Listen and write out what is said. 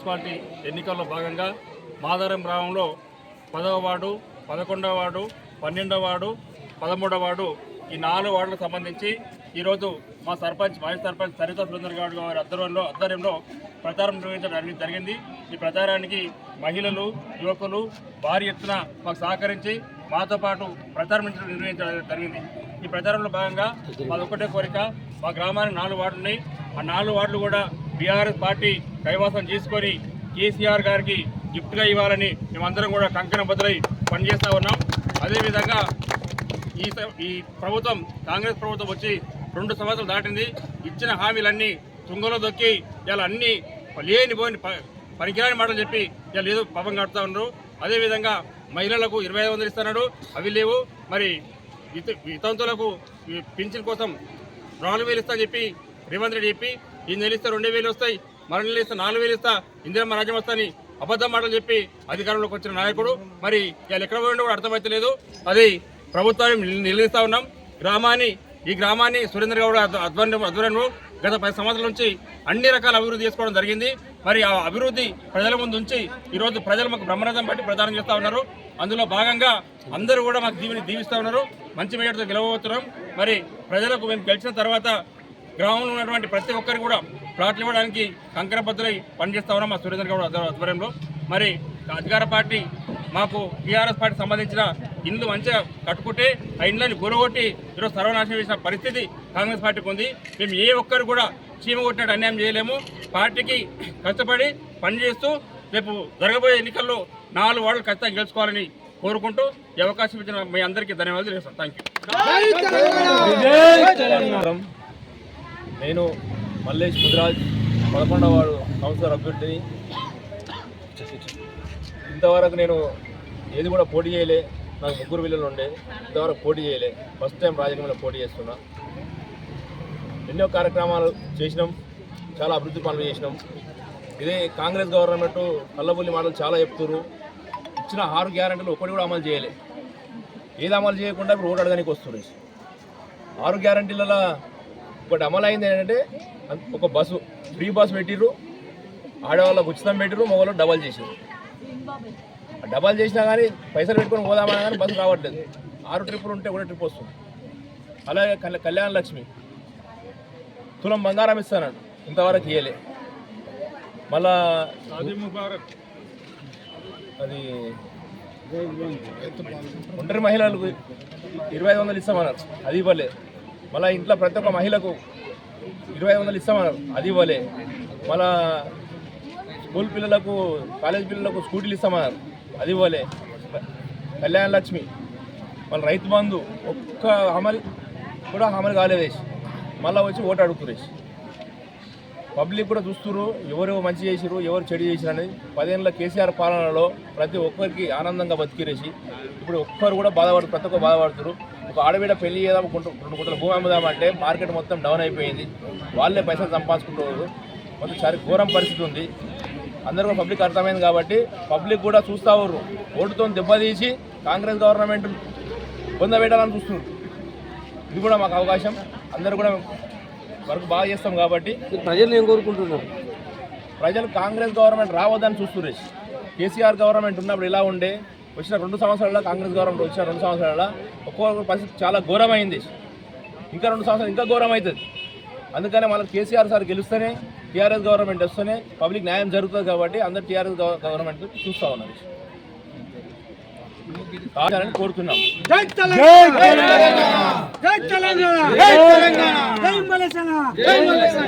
Municipality ఎన్నికల్లో భాగంగా మాదారం గ్రామంలో పదవ వార్డు పదకొండవ వార్డు పన్నెండవ వార్డు పదమూడవ వార్డు ఈ నాలుగు వార్డులకు సంబంధించి ఈరోజు మా సర్పంచ్ మాజీ సర్పంచ్ సరిత సురేంద్ర గౌడ్ గారి ఆధ్వర్యంలో ఆధ్వర్యంలో ప్రచారం నిర్వహించడం జరిగింది. ఈ ప్రచారానికి మహిళలు యువకులు భారీ ఎత్తున మాకు సహకరించి మాతో పాటు ప్రచారం నిర్వహించడం జరిగింది. ఈ ప్రచారంలో భాగంగా మాది ఒకటే కోరిక. మా గ్రామానికి నాలుగు వార్డులు ఉన్నాయి. ఆ నాలుగు వార్డులు కూడా బీఆర్ఎస్ పార్టీ కైవాసం చేసుకొని కేసీఆర్ గారికి గిఫ్ట్గా ఇవ్వాలని మేమందరం కూడా కంకణ బదులై పనిచేస్తూ ఉన్నాం. అదేవిధంగా ఈ స- ఈ ప్రభుత్వం కాంగ్రెస్ ప్రభుత్వం వచ్చి రెండు సంవత్సరాలు దాటింది. ఇచ్చిన హామీలన్నీ తుంగలో దొక్కి ఇలా అన్నీ లేని పోని ప- పనికిరాని మాటలు చెప్పి ఇలా ఏదో పాపం కడుతూ ఉన్నారు. అదేవిధంగా మహిళలకు ఇరవై ఐదు వందలు ఇస్తున్నాడు. అవి లేవు. మరి ఇత వితంతులకు పింఛన్ కోసం నాలుగు వేలు ఇస్తా చెప్పి రేవంత్ రెడ్డి చెప్పి ఈ నెల ఇస్తే రెండు వేలు వస్తాయి మరో నెల ఇస్తే నాలుగు వేలు ఇస్తా ఇందిరమ్మ రాజ్యం వస్తాని అబద్ధం మాటలు చెప్పి అధికారంలోకి వచ్చిన నాయకుడు. మరి ఇలా ఎక్కడ పోయిండో కూడా అర్థమవుతలేదు అది ప్రభుత్వాన్ని నిలదీస్తా ఉన్నాం. గ్రామాన్ని ఈ గ్రామాన్ని సురేంద్ర గౌడ్ ఆధ్వ- ఆధ్వర్యం ఆధ్వర్యంలో గత పది సంవత్సరాల నుంచి అన్ని రకాల అభివృద్ధి చేసుకోవడం జరిగింది. మరి ఆ అభివృద్ధి ప్రజల ముందు ఉంచి ఈరోజు ప్రజలు మాకు బ్రహ్మరథం బట్టి ప్రదానం చేస్తూ ఉన్నారు. అందులో భాగంగా అందరూ కూడా మాకు దీవిని దీవిస్తూ ఉన్నారు. మంచి మేడతో గెలవబోతున్నాం. మరి ప్రజలకు మేము గెలిచిన తర్వాత గ్రామంలో ఉన్నటువంటి ప్రతి ఒక్కరికి కూడా ప్లాట్లు ఇవ్వడానికి కంకరబద్దులై పనిచేస్తా ఉన్నాం మా సురేంద్ర గౌడ్ ఆధ్వ- ఆధ్వర్యంలో. మరి అధికార పార్టీ మాకు టీఆర్ఎస్ పార్టీ సంబంధించిన ఇండ్లు మంచిగా కట్టుకుంటే ఆ ఇండ్లని గురగొట్టి ఈరోజు సర్వనాశనం చేసిన పరిస్థితి కాంగ్రెస్ పార్టీకి ఉంది. మేము ఏ ఒక్కరు కూడా చీమ కొట్టినట్టు అన్యాయం చేయలేము. పార్టీకి కష్టపడి పనిచేస్తూ రేపు జరగబోయే ఎన్నికల్లో నాలుగు వార్డులు ఖచ్చితంగా గెలుచుకోవాలని కోరుకుంటూ ఈ అవకాశం ఇచ్చిన మీ అందరికీ ధన్యవాదాలు చేస్తాను థ్యాంక్ యూ నేను మల్లేష్ ముద్రాజ్ పదకొండవ వాడు కౌన్సిలర్ అభ్యర్థిని. ఇంతవరకు నేను ఏది కూడా పోటీ చేయలే. నాకు ముగ్గురు పిల్లలు ఉండే. ఇంతవరకు పోటీ చేయలే. ఫస్ట్ టైం రాజకీయంలో పోటీ చేస్తున్నా. ఎన్నో కార్యక్రమాలు చేసినాం. చాలా అభివృద్ధి పనులు చేసినాం. ఇదే కాంగ్రెస్ గవర్నమెంట్ కళ్ళబుల్లి మాటలు చాలా చెప్తున్నారు ఇచ్చిన ఆరు గ్యారెంటీలు ఒకటి కూడా అమలు చేయలే. ఏది అమలు చేయకుండా ఇప్పుడు ఓటు అడగడానికి వస్తుంది ఆరు గ్యారంటీలలో ఒకటి అమలు అయింది ఏంటంటే ఒక బస్సు ఫ్రీ బస్సు పెట్టిర్రు. ఆడవాళ్ళకు ఉచితం పెట్టిర్రు మగవాళ్ళు డబల్ చేసారు డబల్ చేసినా కానీ పైసలు పెట్టుకొని పోదామన్నా కానీ బస్సు రావట్లేదు. ఆరు ట్రిప్పులు ఉంటే ఒకటే ట్రిప్ వస్తుంది. అలాగే కళ్యాణ కళ్యాణ లక్ష్మి. తులం బంగారం ఇస్తానండి. ఇంతవరకు ఇయ్యలే. మళ్ళా అది ఒంటరి మహిళలకు ఇరవై ఐదు వందలు ఇస్తామన్నారు. అది ఇవ్వలే. మళ్ళీ ఇంట్లో ప్రతి ఒక్క మహిళకు ఇరవై ఐదు వందలు ఇస్తామన్నారు. అది ఇవ్వలే. మళ్ళా స్కూల్ పిల్లలకు కాలేజ్ పిల్లలకు స్కూటీలు ఇస్తామన్నారు. అది ఇవ్వలే. కళ్యాణ లక్ష్మి మళ్ళీ రైతు బంధు ఒక్క అమలు కూడా అమలు కాలేదేసి మళ్ళీ వచ్చి ఓటు అడుగుతురేసి పబ్లిక్ కూడా చూస్తున్నారు ఎవరు మంచి చేసిరు ఎవరు చెడు చేసిరు అనేది. పదేళ్ళ కేసీఆర్ పాలనలో ప్రతి ఒక్కరికి ఆనందంగా బతికిరేసి ఇప్పుడు ఒక్కరు కూడా బాధపడు ప్రతి ఒక్కరు బాధపడుతున్నారు ఒక ఆడబిడ్డ పెళ్ళి చేద్దాం రెండు గుంటల భూమి అమ్ముదామంటే మార్కెట్ మొత్తం డౌన్ అయిపోయింది. వాళ్ళే పైసలు సంపాదించుకుంటున్నారు. మొత్తం చాలా ఘోరం పరిస్థితి ఉంది. అందరూ కూడా పబ్లిక్ అర్థమైంది కాబట్టి పబ్లిక్ కూడా చూస్తూ ఉన్నారు ఓటుతో దెబ్బతీసి కాంగ్రెస్ గవర్నమెంట్ పొందబెట్టాలని చూస్తున్నారు. ఇది కూడా మాకు అవకాశం. అందరూ కూడా వర్క్ బాగా చేస్తాం కాబట్టి ప్రజలు ఏం కోరుకుంటున్నారు? ప్రజలు కాంగ్రెస్ గవర్నమెంట్ రావద్దని చూస్తున్నారు కేసీఆర్ గవర్నమెంట్ ఉన్నప్పుడు ఇలా ఉండే వచ్చిన రెండు సంవత్సరాల కాంగ్రెస్ గవర్నమెంట్ వచ్చిన రెండు సంవత్సరాల ఒక్కొక్క పరిస్థితి చాలా ఘోరమైంది ఇంకా రెండు సంవత్సరాలు ఇంకా ఘోరం అవుతుంది అందుకనే మనం కేసీఆర్ సార్ గెలుస్తేనే టీఆర్ఎస్ గవర్నమెంట్ వస్తేనే పబ్లిక్ న్యాయం జరుగుతుంది కాబట్టి అందరు టీఆర్ఎస్ గవర్నమెంట్ చూస్తూ ఉన్నారు కావాలని కోరుతున్నాం. జై తెలంగాణ! జై తెలంగాణ! జై తెలంగాణ! జై మలేషియా జై మలేషియా